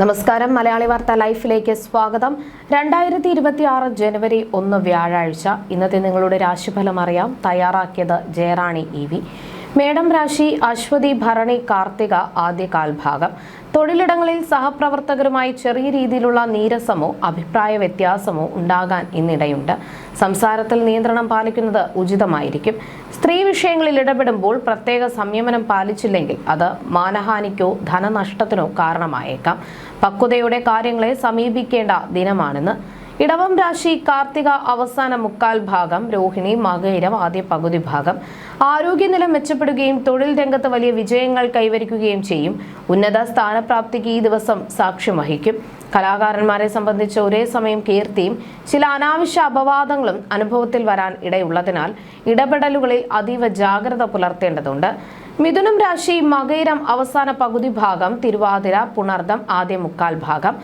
നമസ്കാരം. മലയാളി വാർത്ത ലൈഫിലേക്ക് സ്വാഗതം. രണ്ടായിരത്തി ഇരുപത്തി ആറ് ജനുവരി ഒന്ന് വ്യാഴാഴ്ച ഇന്നത്തെ നിങ്ങളുടെ രാശിഫലം അറിയാം. തയ്യാറാക്കിയത് ജയറാണി ഇ മേടം രാശി അശ്വതി ഭരണി കാർത്തിക ആദ്യ കാൽഭാഗം. തൊഴിലിടങ്ങളിൽ സഹപ്രവർത്തകരുമായി ചെറിയ രീതിയിലുള്ള നീരസമോ അഭിപ്രായ വ്യത്യാസമോ ഉണ്ടാകാൻ ഇന്നിടയുണ്ട്. സംസാരത്തിൽ നിയന്ത്രണം പാലിക്കുന്നത് ഉചിതമായിരിക്കും. സ്ത്രീ വിഷയങ്ങളിൽ ഇടപെടുമ്പോൾ പ്രത്യേക സംയമനം പാലിച്ചില്ലെങ്കിൽ അത് മാനഹാനിക്കോ ധനനഷ്ടത്തിനോ കാരണമായേക്കാം. പക്വതയോടെ കാര്യങ്ങളെ സമീപിക്കേണ്ട ദിനമാണെന്ന്. ഇടവം രാശി കാർത്തിക അവസാന മുക്കാൽ ഭാഗം രോഹിണി മകയിരം ആദ്യ പകുതി ഭാഗം. ആരോഗ്യനില മെച്ചപ്പെടുകയും തൊഴിൽ രംഗത്ത് വലിയ വിജയങ്ങൾ കൈവരിക്കുകയും ചെയ്യും. ഉന്നത സ്ഥാനപ്രാപ്തിക്ക് ഈ ദിവസം സാക്ഷ്യം വഹിക്കും. കലാകാരന്മാരെ സംബന്ധിച്ച് ഒരേ സമയം കീർത്തിയും ചില അനാവശ്യ അപവാദങ്ങളും അനുഭവത്തിൽ വരാൻ ഇടയുള്ളതിനാൽ ഇടപെടലുകളിൽ അതീവ ജാഗ്രത പുലർത്തേണ്ടതുണ്ട്. മിഥുനം രാശി മകയിരം അവസാന പകുതി ഭാഗം തിരുവാതിര പുണർദം ആദ്യ മുക്കാൽ ഭാഗം.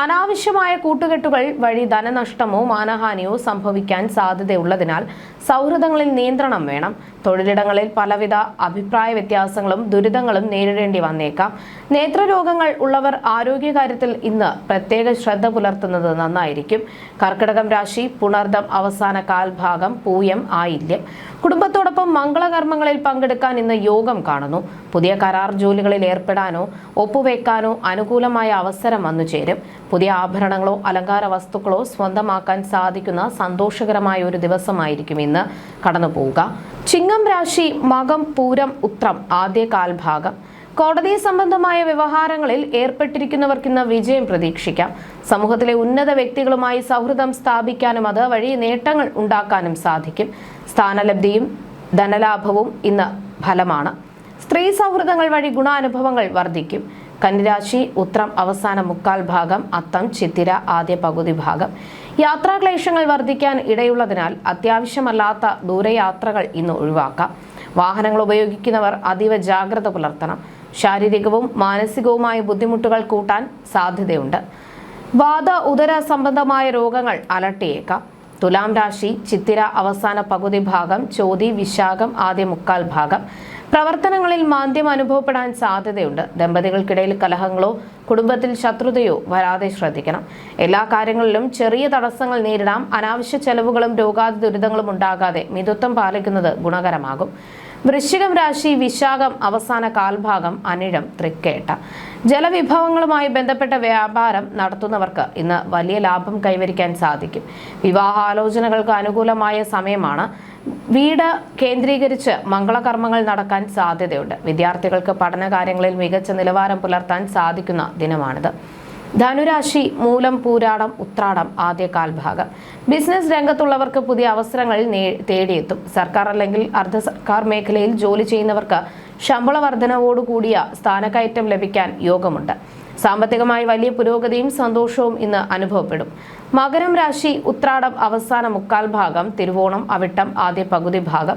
അനാവശ്യമായ കൂട്ടുകെട്ടുകൾ വഴി ധനനഷ്ടമോ മാനഹാനിയോ സംഭവിക്കാൻ സാധ്യതയുള്ളതിനാൽ സൗഹൃദങ്ങളിൽ നിയന്ത്രണം വേണം. തൊഴിലിടങ്ങളിൽ പലവിധ അഭിപ്രായ വ്യത്യാസങ്ങളും ദുരിതങ്ങളും നേരിടേണ്ടി വന്നേക്കാം. നേത്രരോഗങ്ങൾ ഉള്ളവർ ആരോഗ്യകാര്യത്തിൽ ഇന്ന് പ്രത്യേക ശ്രദ്ധ പുലർത്തുന്നത് നന്നായിരിക്കും. കർക്കിടകം രാശി പുണർദം അവസാന കാൽഭാഗം പൂയം ആയില്യം. കുടുംബത്തോടൊപ്പം മംഗളകർമ്മങ്ങളിൽ പങ്കെടുക്കാൻ ഇന്ന് യോഗം കാണുന്നു. പുതിയ കരാർ ജോലികളിൽ ഏർപ്പെടാനോ ഒപ്പുവെക്കാനോ അനുകൂലമായ അവസരം വന്നു ചേരും. പുതിയ ആഭരണങ്ങളോ അലങ്കാര വസ്തുക്കളോ സ്വന്തമാക്കാൻ സാധിക്കുന്ന സന്തോഷകരമായ ഒരു ദിവസമായിരിക്കും ഇന്ന് കടന്നുപോവുക. ചിങ്ങം രാശി മകം പൂരം ഉത്രം ആദ്യ കാൽഭാഗം കോടതി സംബന്ധമായ വ്യവഹാരങ്ങളിൽ ഏർപ്പെട്ടിരിക്കുന്നവർക്ക് ഇന്ന് വിജയം പ്രതീക്ഷിക്കാം. സമൂഹത്തിലെ ഉന്നത വ്യക്തികളുമായി സൗഹൃദം സ്ഥാപിക്കാനും അത് വഴി നേട്ടങ്ങൾ ഉണ്ടാക്കാനും സാധിക്കും. സ്ഥാനലബ്ധിയും ധനലാഭവും ഇന്ന് ഫലമാണ്. സ്ത്രീ സൗഹൃദങ്ങൾ വഴി ഗുണാനുഭവങ്ങൾ വർദ്ധിക്കും. കന്നിരാശി ഉത്രം അവസാന മുക്കാൽ ഭാഗം അത്തം ചിത്തിര ആദ്യ പകുതി ഭാഗം. യാത്രാക്ലേശങ്ങൾ വർദ്ധിക്കാൻ ഇടയുള്ളതിനാൽ അത്യാവശ്യമല്ലാത്ത ദൂരയാത്രകൾ ഇന്ന് ഒഴിവാക്കാം. വാഹനങ്ങൾ ഉപയോഗിക്കുന്നവർ അതീവ ജാഗ്രത പുലർത്തണം. ശാരീരികവും മാനസികവുമായ ബുദ്ധിമുട്ടുകൾ കൂട്ടാൻ സാധ്യതയുണ്ട്. വാത ഉദര സംബന്ധമായ രോഗങ്ങൾ അലട്ടിയേക്കാം. തുലാം രാശി ചിത്തിര അവസാന പകുതി ഭാഗം ചോതി വിശാഖം ആദ്യ മുക്കാൽ ഭാഗം. പ്രവർത്തനങ്ങളിൽ മാന്ദ്യം അനുഭവപ്പെടാൻ സാധ്യതയുണ്ട്. ദമ്പതികൾക്കിടയിൽ കലഹങ്ങളോ കുടുംബത്തിൽ ശത്രുതയോ വരാതെ ശ്രദ്ധിക്കണം. എല്ലാ കാര്യങ്ങളിലും ചെറിയ തടസ്സങ്ങൾ നേരിടാം. അനാവശ്യ ചെലവുകളും രോഗാതി ദുരിതങ്ങളും ഉണ്ടാകാതെ മിതത്വം പാലിക്കുന്നത് ഗുണകരമാകും. വൃശ്ചികം രാശി വിശാഖം അവസാന കാൽഭാഗം അനിഴം തൃക്കേട്ട. ജലവിഭവങ്ങളുമായി ബന്ധപ്പെട്ട വ്യാപാരം നടത്തുന്നവർക്ക് ഇന്ന് വലിയ ലാഭം കൈവരിക്കാൻ സാധിക്കും. വിവാഹാലോചനകൾക്ക് അനുകൂലമായ സമയമാണ്. വീട് കേന്ദ്രീകരിച്ച് മംഗളകർമ്മങ്ങൾ നടക്കാൻ സാധ്യതയുണ്ട്. വിദ്യാർത്ഥികൾക്ക് പഠനകാര്യങ്ങളിൽ മികച്ച നിലവാരം പുലർത്താൻ സാധിക്കുന്ന ദിനമാണിത്. ധനുരാശി മൂലം പൂരാടം ഉത്രാടം ആദ്യ കാൽഭാഗം. ബിസിനസ് രംഗത്തുള്ളവർക്ക് പുതിയ അവസരങ്ങൾ തേടിയെത്തും. സർക്കാർ അല്ലെങ്കിൽ അർദ്ധ സർക്കാർ മേഖലയിൽ ജോലി ചെയ്യുന്നവർക്ക് ശമ്പള വർധനവോടുകൂടിയ സ്ഥാനക്കയറ്റം ലഭിക്കാൻ യോഗമുണ്ട്. സാമ്പത്തികമായി വലിയ പുരോഗതിയും സന്തോഷവും ഇന്ന് അനുഭവപ്പെടും. മകരം രാശി ഉത്രാടം അവസാന മുക്കാൽ ഭാഗം തിരുവോണം അവിട്ടം ആദ്യ പകുതി ഭാഗം.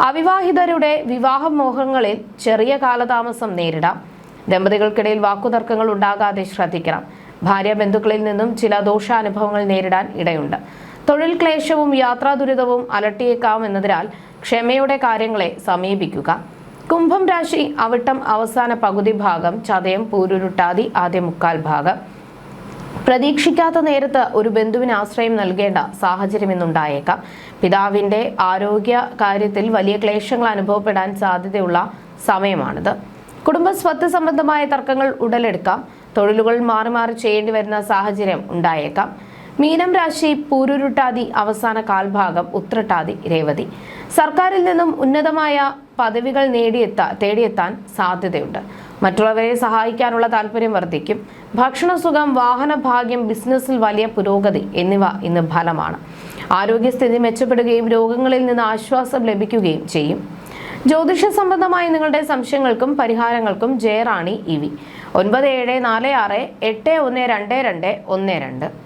അവിവാഹിതരുടെ വിവാഹ മോഹങ്ങളിൽ ചെറിയ കാലതാമസം നേരിടാം. ദമ്പതികൾക്കിടയിൽ വാക്കുതർക്കങ്ങൾ ഉണ്ടാകാതെ ശ്രദ്ധിക്കണം. ഭാര്യ ബന്ധുക്കളിൽ നിന്നും ചില ദോഷാനുഭവങ്ങൾ നേരിടാൻ ഇടയുണ്ട്. തൊഴിൽ ക്ലേശവും യാത്രാ ദുരിതവും അലട്ടിയേക്കാം എന്നതിനാൽ ക്ഷമയോടെ കാര്യങ്ങളെ സമീപിക്കുക. കുംഭം രാശി അവിട്ടം അവസാന പകുതി ഭാഗം ചതയം പൂരുരുട്ടാതി ആദ്യ മുക്കാൽ ഭാഗം. പ്രതീക്ഷിക്കാത്ത നേരത്ത് ഒരു ബന്ധുവിന് ആശ്രയം നൽകേണ്ട സാഹചര്യം ഇന്നുണ്ടായേക്കാം. പിതാവിന്റെ ആരോഗ്യ കാര്യത്തിൽ വലിയ ക്ലേശങ്ങൾ അനുഭവപ്പെടാൻ സാധ്യതയുള്ള സമയമാണിത്. കുടുംബ സ്വത്ത് സംബന്ധമായ തർക്കങ്ങൾ ഉടലെടുക്കാം. തൊഴിലുകൾ മാറി മാറി ചെയ്യേണ്ടി വരുന്ന സാഹചര്യം ഉണ്ടായേക്കാം. മീനം രാശി പൂരുരുട്ടാതി അവസാന കാൽഭാഗം ഉത്രട്ടാതി രേവതി. സർക്കാരിൽ നിന്നും ഉന്നതമായ പദവികൾ നേടിയെത്താ തേടിയെത്താൻ സാധ്യതയുണ്ട്. മറ്റുള്ളവരെ സഹായിക്കാനുള്ള താല്പര്യം വർദ്ധിക്കും. ഭക്ഷണസുഖം വാഹനഭാഗ്യം ബിസിനസ്സിൽ വലിയ പുരോഗതി എന്നിവ ഇന്ന് ഫലമാണ്. ആരോഗ്യസ്ഥിതി മെച്ചപ്പെടുകയും രോഗങ്ങളിൽ നിന്ന് ആശ്വാസം ലഭിക്കുകയും ചെയ്യും. ജ്യോതിഷ സംബന്ധമായ നിങ്ങളുടെ സംശയങ്ങൾക്കും പരിഹാരങ്ങൾക്കും ജയറാണി ഇ വി. ഒൻപത് ഏഴ് നാല് ആറ് എട്ട് ഒന്ന് രണ്ട് രണ്ട് ഒന്ന് രണ്ട്.